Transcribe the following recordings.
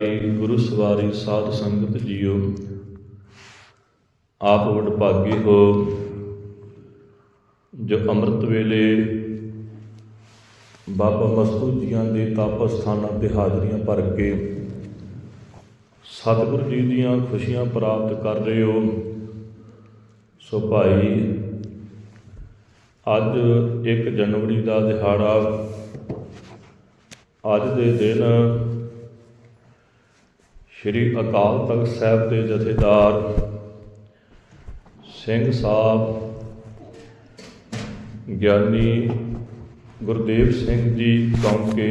ਗੁਰੂ ਸਵਾਰੀ ਸਾਧ ਸੰਗਤ ਜੀਓ। ਆਪ ਵਡਭਾਗੀ ਹੋ। ਜੋ ਅੰਮ੍ਰਿਤ ਵੇਲੇ ਬਾਬਾ ਮਸਤੂ ਜੀਆਂ ਦੇ ਤਪ ਸਥਾਨਾਂ ਤੇ ਹਾਜ਼ਰੀਆਂ ਭਰ ਕੇ ਸਤਿਗੁਰੂ ਜੀ ਦੀਆਂ ਖੁਸ਼ੀਆਂ ਪ੍ਰਾਪਤ ਕਰ ਰਹੇ ਹੋ। ਸੋ ਭਾਈ, ਅੱਜ 1 ਜਨਵਰੀ ਦਾ ਦਿਹਾੜਾ ਅੱਜ ਦੇ ਦਿਨ ਸ਼੍ਰੀ ਅਕਾਲ ਤਖਤ ਸਾਹਿਬ ਦੇ ਜਥੇਦਾਰ ਸਿੰਘ ਸਾਹਿਬ, ਗਿਆਨੀ ਗੁਰਦੇਵ ਸਿੰਘ ਜੀ ਕੌਂਕੇ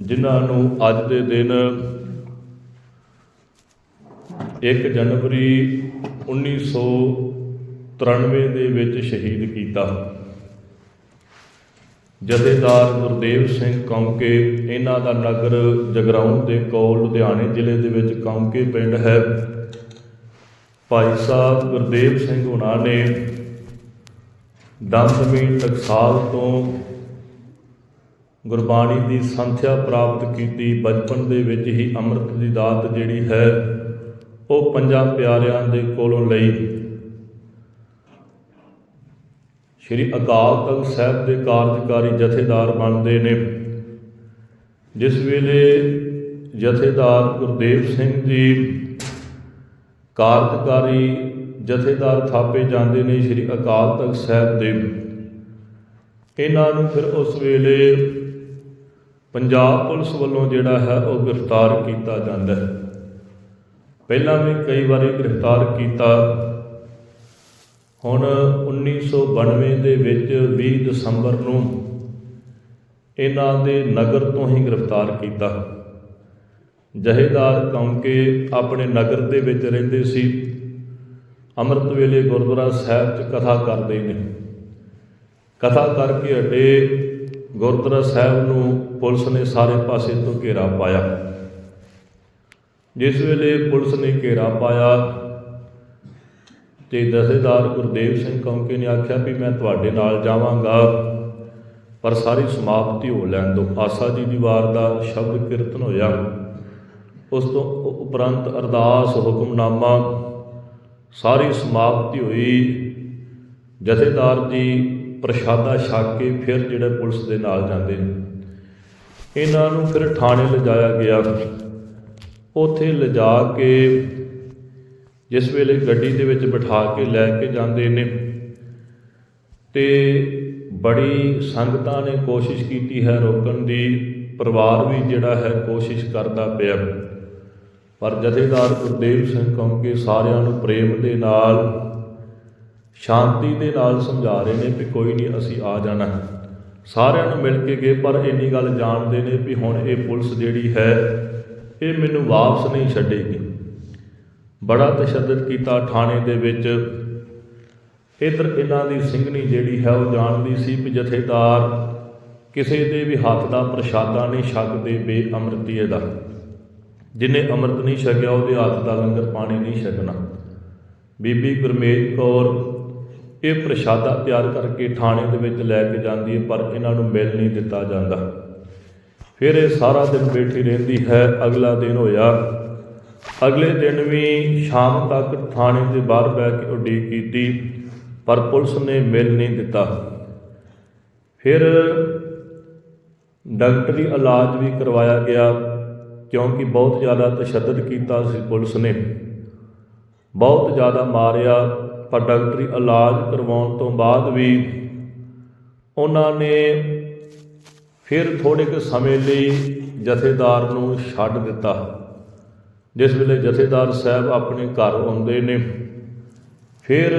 ਜਿਨ੍ਹਾਂ ਨੂੰ ਅੱਜ ਦੇ ਦਿਨ 1 ਜਨਵਰੀ 1993 ਦੇ ਵਿੱਚ ਸ਼ਹੀਦ ਕੀਤਾ। ਜਥੇਦਾਰ ਗੁਰਦੇਵ ਸਿੰਘ ਕੌਂਕੇ, ਇਹਨਾਂ ਦਾ ਨਗਰ ਜਗਰਾਉਂ ਦੇ ਕੋਲ ਲੁਧਿਆਣੇ ਜ਼ਿਲ੍ਹੇ ਦੇ ਵਿੱਚ ਕੌਂਕੇ ਪਿੰਡ ਹੈ। ਭਾਈ ਸਾਹਿਬ ਗੁਰਦੇਵ ਸਿੰਘ ਹੁਣਾਂ ਨੇ ਦਸਵੀਂ ਟਕਸਾਲ ਤੋਂ ਗੁਰਬਾਣੀ ਦੀ ਸੰਥਿਆ ਪ੍ਰਾਪਤ ਕੀਤੀ। ਬਚਪਨ ਦੇ ਵਿੱਚ ਹੀ ਅੰਮ੍ਰਿਤ ਦੀ ਦਾਤ ਜਿਹੜੀ ਹੈ, ਉਹ ਪੰਜਾਂ ਪਿਆਰਿਆਂ ਦੇ ਕੋਲੋਂ ਲਈ। ਸ਼੍ਰੀ ਅਕਾਲ ਤਖਤ ਸਾਹਿਬ ਦੇ ਕਾਰਜਕਾਰੀ ਜਥੇਦਾਰ ਬਣਦੇ ਨੇ। ਜਿਸ ਵੇਲੇ ਜਥੇਦਾਰ ਗੁਰਦੇਵ ਸਿੰਘ ਜੀ ਕਾਰਜਕਾਰੀ ਜਥੇਦਾਰ ਥਾਪੇ ਜਾਂਦੇ ਨੇ ਸ਼੍ਰੀ ਅਕਾਲ ਤਖਤ ਸਾਹਿਬ ਦੇ। ਇਹਨਾਂ ਨੂੰ ਫਿਰ ਉਸ ਵੇਲੇ ਪੰਜਾਬ ਪੁਲਿਸ ਵੱਲੋਂ ਜਿਹੜਾ ਹੈ ਉਹ ਗ੍ਰਿਫਤਾਰ ਕੀਤਾ ਜਾਂਦਾ ਹੈ। ਪਹਿਲਾਂ ਵੀ ਕਈ ਵਾਰੀ ਗ੍ਰਿਫਤਾਰ ਕੀਤਾ ਹੁਣ 1992 ਦੇ ਵਿੱਚ 20 ਦਸੰਬਰ ਨੂੰ ਇਹਨਾਂ ਦੇ ਨਗਰ ਤੋਂ ਹੀ ਗ੍ਰਿਫਤਾਰ ਕੀਤਾ। ਜਹੇਦਾਰ ਕੌਂਕੇ ਆਪਣੇ ਨਗਰ ਦੇ ਵਿੱਚ ਰਹਿੰਦੇ ਸੀ। ਅੰਮ੍ਰਿਤ ਵੇਲੇ ਗੁਰਦੁਆਰਾ ਸਾਹਿਬ 'ਚ ਕਥਾ ਕਰਦੇ ਨੇ। ਕਥਾ ਕਰਕੇ ਅੱਡੇ ਗੁਰਦੁਆਰਾ ਸਾਹਿਬ ਨੂੰ ਪੁਲਿਸ ਨੇ ਸਾਰੇ ਪਾਸੇ ਤੋਂ ਘੇਰਾ ਪਾਇਆ। ਜਿਸ ਵੇਲੇ ਪੁਲਿਸ ਨੇ ਘੇਰਾ ਪਾਇਆ ਤੇ ਦਸੇਦਾਰ ਗੁਰਦੇਵ ਸਿੰਘ ਕੌਂਕੇ ਨੇ ਆਖਿਆ ਵੀ ਮੈਂ ਤੁਹਾਡੇ ਨਾਲ ਜਾਵਾਂਗਾ, ਪਰ ਸਾਰੀ ਸਮਾਪਤੀ ਹੋ ਲੈਣ ਦਿਓ। ਆਸਾ ਜੀ ਦੀ ਵਾਰ ਦਾ ਸ਼ਬਦ ਕੀਰਤਨ ਹੋਇਆ। ਉਸ ਤੋਂ ਉਪਰੰਤ ਅਰਦਾਸ, ਹੁਕਮਨਾਮਾ ਸਾਰੀ ਸਮਾਪਤੀ ਹੋਈ। ਜਥੇਦਾਰ ਜੀ ਪ੍ਰਸ਼ਾਦਾ ਛਕ ਕੇ ਫਿਰ ਜਿਹੜੇ ਪੁਲਿਸ ਦੇ ਨਾਲ ਜਾਂਦੇ ਨੇ। ਇਹਨਾਂ ਨੂੰ ਫਿਰ ਥਾਣੇ ਲਿਜਾਇਆ ਗਿਆ। ਉੱਥੇ ਲਿਜਾ ਕੇ ਜਿਸ ਵੇਲੇ ਗੱਡੀ ਦੇ ਵਿੱਚ ਬਿਠਾ ਕੇ ਲੈ ਕੇ ਜਾਂਦੇ ਨੇ। ਤੇ ਬੜੀ ਸੰਗਤਾਂ ਨੇ ਕੋਸ਼ਿਸ਼ ਕੀਤੀ ਹੈ ਰੋਕਣ ਦੀ। ਪਰਿਵਾਰ ਵੀ ਜਿਹੜਾ ਹੈ ਕੋਸ਼ਿਸ਼ ਕਰਦਾ ਪਿਆ। ਪਰ ਜਥੇਦਾਰ ਗੁਰਦੇਵ ਸਿੰਘ ਕੌਂਕੇ ਸਾਰਿਆਂ ਨੂੰ ਪ੍ਰੇਮ ਦੇ ਨਾਲ, ਸ਼ਾਂਤੀ ਦੇ ਨਾਲ ਸਮਝਾ ਰਹੇ ਨੇ ਵੀ ਕੋਈ ਨਹੀਂ, ਅਸੀਂ ਆ ਜਾਣਾ। ਸਾਰਿਆਂ ਨੂੰ ਮਿਲ ਕੇ ਗਏ, ਪਰ ਇੰਨੀ ਗੱਲ ਜਾਣਦੇ ਨੇ ਵੀ ਹੁਣ ਇਹ ਪੁਲਿਸ ਜਿਹੜੀ ਹੈ, ਇਹ ਮੈਨੂੰ ਵਾਪਸ ਨਹੀਂ ਛੱਡੇਗੀ। ਬੜਾ ਤਸ਼ੱਦਦ ਕੀਤਾ ਥਾਣੇ ਦੇ ਵਿੱਚ। ਇਧਰ ਇਹਨਾਂ ਦੀ ਸਿੰਘਣੀ ਜਿਹੜੀ ਹੈ ਉਹ ਜਾਣਦੀ ਸੀ ਕਿ ਜਥੇਦਾਰ ਕਿਸੇ ਦੇ ਵੀ ਹੱਥ ਦਾ ਪ੍ਰਸ਼ਾਦਾ ਨਹੀਂ ਛਕਦੇ ਬੇਅਮਰਤੀਏ ਦਾ ਜਿਨੇ ਅੰਮ੍ਰਿਤ ਨਹੀਂ ਛਕਿਆ, ਉਹਦੇ ਹੱਥ ਦਾ ਲੰਗਰ ਪਾਣੀ ਨਹੀਂ ਛਕਣਾ। ਬੀਬੀ ਗੁਰਮੇਜ ਕੌਰ ਇਹ ਪ੍ਰਸ਼ਾਦਾ ਤਿਆਰ ਕਰਕੇ ਥਾਣੇ ਦੇ ਵਿੱਚ ਲੈ ਕੇ ਜਾਂਦੀ ਹੈ, ਪਰ ਇਹਨਾਂ ਨੂੰ ਮਿਲ ਨਹੀਂ ਦਿੱਤਾ ਜਾਂਦਾ। ਫਿਰ ਇਹ ਸਾਰਾ ਦਿਨ ਬੈਠੀ ਰਹਿੰਦੀ ਹੈ, ਅਗਲਾ ਦਿਨ ਹੋਇਆ ਅਗਲੇ ਦਿਨ ਵੀ ਸ਼ਾਮ ਤੱਕ ਥਾਣੇ ਦੇ ਬਾਹਰ ਬਹਿ ਕੇ ਉਡੀਕ ਕੀਤੀ, ਪਰ ਪੁਲਿਸ ਨੇ ਮਿਲ ਨਹੀਂ ਦਿੱਤਾ। ਫਿਰ ਡਾਕਟਰੀ ਇਲਾਜ ਵੀ ਕਰਵਾਇਆ ਗਿਆ, ਕਿਉਂਕਿ ਬਹੁਤ ਜ਼ਿਆਦਾ ਤਸ਼ੱਦਦ ਕੀਤਾ ਸੀ ਪੁਲਿਸ ਨੇ। ਬਹੁਤ ਜ਼ਿਆਦਾ ਮਾਰਿਆ, ਪਰ ਡਾਕਟਰੀ ਇਲਾਜ ਕਰਵਾਉਣ ਤੋਂ ਬਾਅਦ ਵੀ ਉਹਨਾਂ ਨੇ ਫਿਰ ਥੋੜੇ ਕੁ ਸਮੇਂ ਲਈ ਜਥੇਦਾਰ ਨੂੰ ਛੱਡ ਦਿੱਤਾ। ਜਿਸ ਵੇਲੇ ਜਥੇਦਾਰ ਸਾਹਿਬ ਆਪਣੇ ਘਰ ਆਉਂਦੇ ਨੇ, ਫਿਰ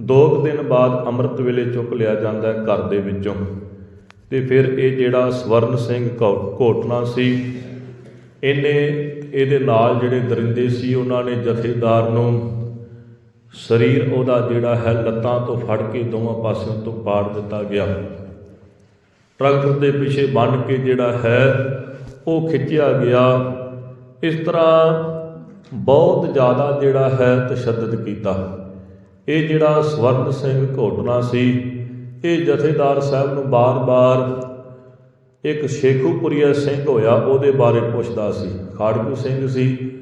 ਦੋ ਕੁ ਦਿਨ ਬਾਅਦ ਅੰਮ੍ਰਿਤ ਵੇਲੇ ਚੁੱਕ ਲਿਆ ਜਾਂਦਾ ਹੈ ਘਰ ਦੇ ਵਿੱਚੋਂ। ਤੇ ਫਿਰ ਇਹ ਜਿਹੜਾ ਸਵਰਨ ਸਿੰਘ ਘੋ- ਘੋਟਣਾ ਸੀ, ਇਹਨੇ, ਇਹਦੇ ਨਾਲ ਜਿਹੜੇ ਦਰਿੰਦੇ ਸੀ, ਉਹਨਾਂ ਨੇ ਜਥੇਦਾਰ ਨੂੰ ਸਰੀਰ ਉਹਦਾ ਜਿਹੜਾ ਹੈ ਲੱਤਾਂ ਤੋਂ ਫੜ ਕੇ ਦੋਵਾਂ ਪਾਸਿਆਂ ਤੋਂ ਪਾੜ ਦਿੱਤਾ ਗਿਆ। ਟਰੈਕਟਰ ਦੇ ਪਿੱਛੇ ਬੰਨ ਕੇ ਜਿਹੜਾ ਹੈ, ਉਹ ਖਿੱਚਿਆ ਗਿਆ। ਇਸ ਤਰ੍ਹਾਂ ਬਹੁਤ ਜ਼ਿਆਦਾ ਜਿਹੜਾ ਹੈ ਤਸ਼ੱਦਦ ਕੀਤਾ। ਇਹ ਜਿਹੜਾ ਸਵਰਨ ਸਿੰਘ ਘੋਟਣਾ ਸੀ, ਇਹ ਜਥੇਦਾਰ ਸਾਹਿਬ ਨੂੰ ਬਾਰ-ਬਾਰ ਇੱਕ ਸ਼ੇਖੂਪੁਰੀਆ ਸਿੰਘ ਹੋਇਆ, ਉਹਦੇ ਬਾਰੇ ਪੁੱਛਦਾ ਸੀ। ਖਾੜਕੂ ਸਿੰਘ ਸੀ,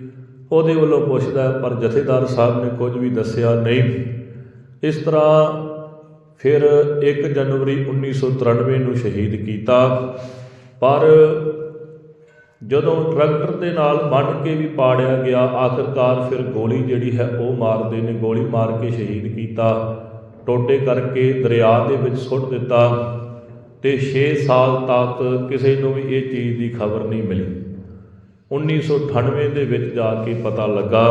ਉਹਦੇ ਵੱਲੋਂ ਪੁੱਛਦਾ, ਪਰ ਜਥੇਦਾਰ ਸਾਹਿਬ ਨੇ ਕੁਝ ਵੀ ਦੱਸਿਆ ਨਹੀਂ। ਇਸ ਤਰ੍ਹਾਂ ਫਿਰ 1 ਜਨਵਰੀ 1993 ਨੂੰ ਸ਼ਹੀਦ ਕੀਤਾ। ਪਰ ਜਦੋਂ ਟਰੈਕਟਰ ਦੇ ਨਾਲ ਬੰਨ ਕੇ ਵੀ ਪਾੜਿਆ ਗਿਆ, ਆਖਰਕਾਰ ਫਿਰ ਗੋਲੀ ਜਿਹੜੀ ਹੈ ਉਹ ਮਾਰਦੇ ਨੇ, ਗੋਲੀ ਮਾਰ ਕੇ ਸ਼ਹੀਦ ਕੀਤਾ। ਟੋਟੇ ਕਰਕੇ ਦਰਿਆ ਦੇ ਵਿੱਚ ਸੁੱਟ ਦਿੱਤਾ ਤੇ 6 ਸਾਲ ਤੱਕ ਕਿਸੇ ਨੂੰ ਵੀ ਇਹ ਚੀਜ਼ ਦੀ ਖਬਰ ਨਹੀਂ ਮਿਲੀ। 1998 ਦੇ ਵਿੱਚ ਜਾ ਕੇ ਪਤਾ ਲੱਗਾ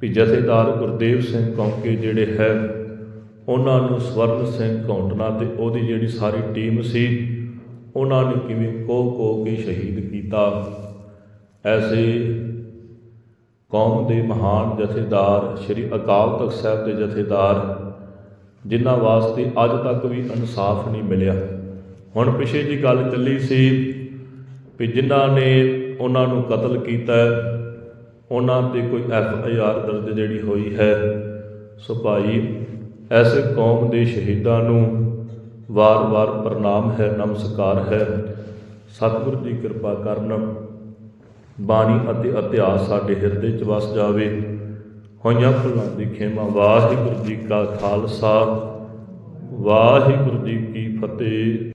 ਵੀ ਜਥੇਦਾਰ ਗੁਰਦੇਵ ਸਿੰਘ ਕੌਂਕੇ ਜਿਹੜੇ ਹੈ, ਉਹਨਾਂ ਨੂੰ ਸਵਰਨ ਸਿੰਘ ਕੌਂਟਨਾ ਤੇ ਉਹਦੀ ਜਿਹੜੀ ਸਾਰੀ ਟੀਮ ਸੀ ਉਹਨਾਂ ਨੇ ਕਿਵੇਂ ਕੋ ਕੋ ਕੇ ਸ਼ਹੀਦ ਕੀਤਾ। ਐਸੇ ਕੌਮ ਦੇ ਮਹਾਨ ਜਥੇਦਾਰ ਸ੍ਰੀ ਅਕਾਲ ਤਖਤ ਸਾਹਿਬ ਦੇ ਜਥੇਦਾਰ, ਜਿਨ੍ਹਾਂ ਵਾਸਤੇ ਅੱਜ ਤੱਕ ਵੀ ਇਨਸਾਫ ਨਹੀਂ ਮਿਲਿਆ। ਹੁਣ ਪਿਛੇ ਜੀ ਗੱਲ ਚੱਲੀ ਸੀ ਵੀ ਜਿਨ੍ਹਾਂ ਨੇ ਉਹਨਾਂ ਨੂੰ ਕਤਲ ਕੀਤਾ, ਉਹਨਾਂ ਤੇ ਕੋਈ ਐਫ ਆਈ ਆਰ ਦਰਜ ਜਿਹੜੀ ਹੋਈ ਹੈ। ਸੋ ਭਾਈ, ਐਸੇ ਕੌਮ ਦੇ ਸ਼ਹੀਦਾਂ ਨੂੰ ਵਾਰ-ਵਾਰ ਪ੍ਰਣਾਮ ਹੈ, ਨਮਸਕਾਰ ਹੈ। ਸਤਿਗੁਰੂ ਦੀ ਕਿਰਪਾ ਕਰਨ ਬਾਣੀ ਅਤੇ ਇਤਿਹਾਸ ਸਾਡੇ ਹਿਰਦੇ 'ਚ ਵਸ ਜਾਵੇ। ਹੋਈਆਂ ਭੁੱਲਾਂ ਦੀ ਖੇਮਾ, ਵਾਹਿਗੁਰੂ ਜੀ ਕਾ ਖਾਲਸਾ। ਵਾਹਿਗੁਰੂ ਜੀ ਕੀ ਫਤਿਹ।